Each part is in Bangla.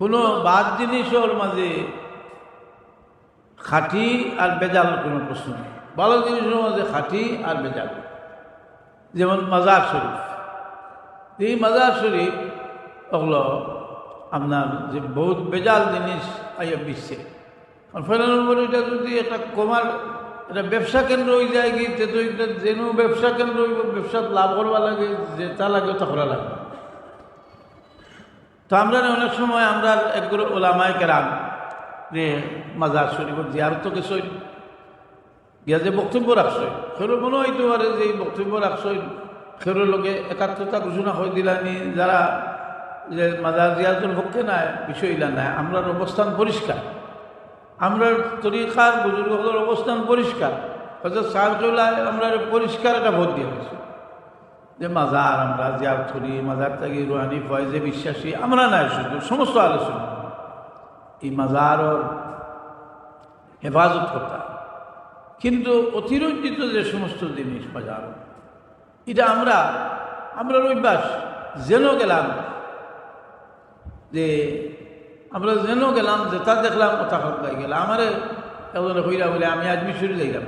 কোনো বাদ জিনিসের মাঝে। খাঁটি আর বেজাল কোনো প্রশ্ন নেই। ভালো জিনিসের মাঝে খাঁটি আর বেজাল। যেমন মাজার শরীফ। এই মাজার শরীফ ওগুলো আপনার যে বহুত বেজাল জিনিস আইয়া বিশ্বে। আর ফেলানোর পরে এটা যদি একটা কমার এটা ব্যবসা কেন্দ্র হয়ে যায় কি তে এটা যেন ব্যবসা কেন্দ্র হইব ব্যবসাত লাভ করবা লাগে, যে তা লাগে তা করা লাগবে। তো আমরা অনেক সময় আমরা একগুলো ওলামায় কেরাম যে মাজার শরীফের জিয়ারত কিছু গিয়া যে বক্তব্য রাখছই সেরো মনে হইতে পারে যে বক্তব্য রাখছই সেরোর লগে একাত্মতা ঘোষণা হয়ে দিলানি, যারা যে মাজার জিয়ারতের পক্ষে নাই, বিষয় ইলা নাই, আমরার অবস্থান পরিষ্কার। আমরা তরিকার, বুজুর্গদের অবস্থান পরিষ্কার। হয়তো সারকুলায় আমরা পরিষ্কার একটা ভোট দিয়ে যে মাজার, আমরা জিয়ার করি, মাজার থেকে রুহানি, ফয়েজে বিশ্বাসী, আমরা নাই শুধু, সমস্ত আলোচনা। এই মাজারর হেফাজত করতে কিন্তু অতিরঞ্জিত যে সমস্ত জিনিস বাজার এটা আমরা আমরা অভ্যাস যেন গেলাম, যে আমরা যেন গেলাম, যে তা দেখলাম, কথা কথাই গেলাম আমারে একজনে কইলা বলে, আমি আজমিশরি যাইলাম।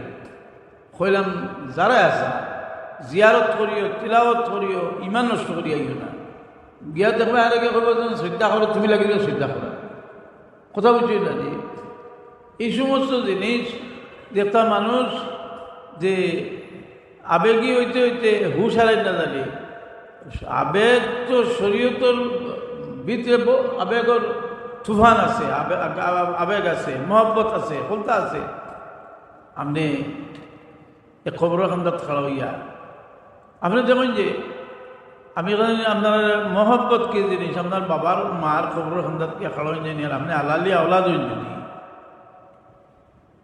কইলাম, যারা আছে জিয়ারত করিও, তিলাওয়াত করিও ইমান নষ্ট করি আইও না। গিয়া দেখবে আর আগে কইব যেন শ্রদ্ধা করো তুমি লাগিলে শ্রদ্ধা করো কথা বুঝি না? যে এই সমস্ত জিনিস একটা মানুষ যে আবেগী হইতে হইতে হুশ হারাই না জানে আবেগ তো শরীয়তর ভিতরে আবেগর তুফান আছে আবেগ আছে, মহব্বত আছে, হলতা আছে। আপনি খবর খান্দাত খাড়া হইয়া আপনি যেমন যে, আমি আপনার মহব্বত কি জিনিস? আপনার বাবার মার খবর খান্দাত কে খাড়া নিয়ে আপনি আলালি আওলাদ যদি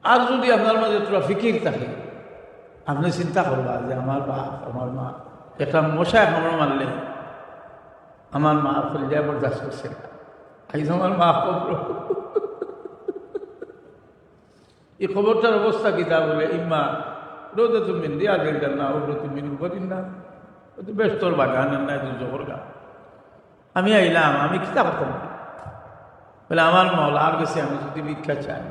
আর যদি আপনার মাঝে তোরা থাকে, আপনি চিন্তা করবা যে আমার বাপ, আমার মা একটা মশায় আমার মারলে আমার মা ফলিয়া বরদাস্ত করছে আইজ আমার মা খবর। এই খবরটার অবস্থা কি তা বলে? ইম্মা রোদে তুমি দিয়া গেল না ওগুলো তুমি করিন না। ও তো বেশ তোর বাগান না তুই জোহর গা। আমি আইলাম, আমি কিতাব করতাম বলে, আমার মৌলার কাছে আমি যদি ভিক্ষা চাই,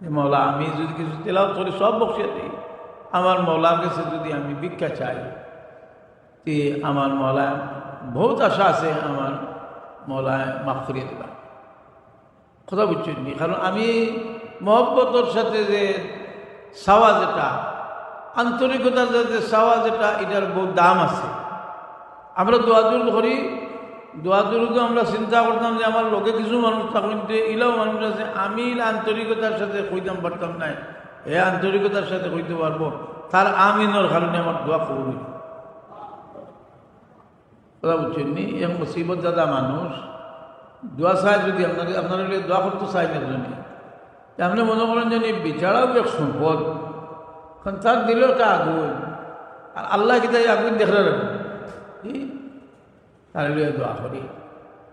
যে আমি যদি কিছু তেলাও করে, সব বসিয়ে দিই। আমার মৌলার কাছে যদি আমি ভিক্ষা চাই, তে আমার মৌলা বহুত আশা আছে, আমার মৌলায় মাফ করিয়ে দেবা। কথা বুঝছেন কারণ আমি মহব্বতর সাথে যে সাওয়া যেটা আন্তরিকতার যাতে সাওয়া যেটা, এটার বহুত দাম আছে। আমরা দোয়াদুর করি। দোয়াদুর তো আমরা চিন্তা করতাম যে আমার লোকে কিছু মানুষ থাকুন ইলাও মানুষ আছে। আমি আন্তরিকতার সাথে কইতাম পারতাম নাই। এ আন্তরিকতার সাথে কইতে পারব তার আমিনের কারণে আমার দোয়া করি কথা বুঝছেন নি? মুসিবত দাদা মানুষ দোয়া চাই যদি আপনাকে আপনার দোয়া করতে চাই না আপনি মনে করেন যে বিচারাও এক সম্পদ তার দিল একটা আগুন? আর আল্লাহ কি তাই আগুন দেখলে লিগে দোয়া করি।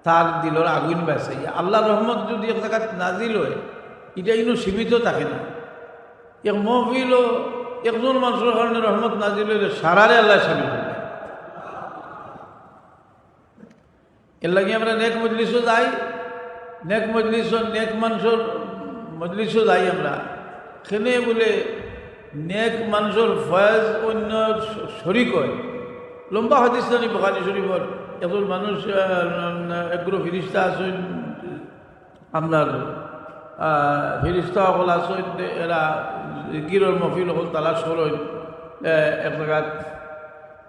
তার দিলর আগুন বেসে আল্লাহ রহমত যদি এক জায়গায় নাজিল হয় এটা ইনো সীমিত থাকে না। এক মহফিল একজন মানুষের কারণে রহমত নাজিল হইলে সারারে আল্লাহ সামিল হয়ে এর লাগে আমরা নেক মজলিসও যাই। নেক মজলিস নেক মানুষের মজলিসও যাই আমরা। সেনে বলে নেক মানুষের ফয়েজ অন্য শরিক হয়। লম্বা হাদিস জানি বখারি শরীফর। একজন মানুষ একগুলো ফিরিস্তা আছেন, আপনার ফিরিস্তা সকল আছেন, এরা গিরর মফিল হল তালাশ করেন এক জায়গাত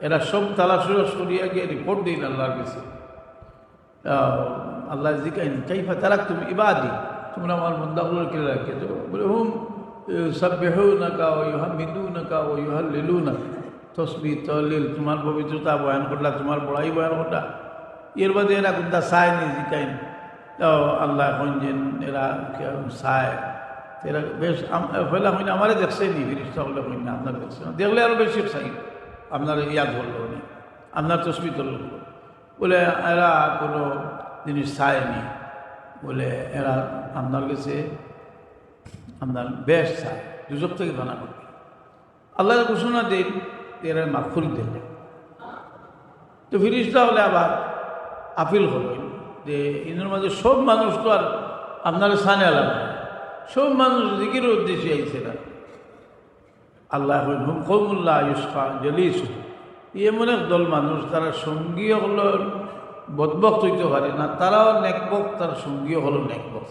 এরা সব তালাশ সরিয়া গিয়ে রিপোর্ট দিন আল্লাহর কাছে। আল্লাহ জিকাইন, কাইফা তারাক তুমি ইবাদি? তোমরা আমার মন্দাগুলোর কে রাখে তো বলে, হুম। সভ্যহু নাকা ও ইহামিদু নাকা ও ইহাল্লিলু না তসবি তলিল তোমার পবিত্রতা বয়ান করলা, তোমার বড়াই বয়ান করলা। এর বাদে এরা কোনটা চায় নি জিকাইন তো আল্লাহ এখন যেন এরা চায় এরা বেশ ফেলা হইনা আমারে দেখছে নি, ফিরিস্তা হলে হইন আপনার দেখছে না। দেখলে আরও বেশি চাই আপনার ইয়াদ বলল নি। আপনার তসবি তুললো বলে এরা কোনো জিনিস চায়নি বলে এরা আপনার কাছে আপনার বেশ চায়, দুজক থেকে ধনা করবে। আল্লাহ ঘোষণা দিন এরা মাফুল দিন তো ফিরিস্তা হলে আবার আপিল হল যে ইনের মাঝে সব মানুষ তো আর আপনার সানে আলাদা। সব মানুষ জিকির উদ্দেশ্যে আইছে না। আল্লাহ কৌমুল্লাহ ইউসফা জলিস। এমন এক দল মানুষ, তারা সঙ্গী হল বদবক্ত হইতে পারে না, তারাও নেকবক, তার সঙ্গীও হলো নেকবক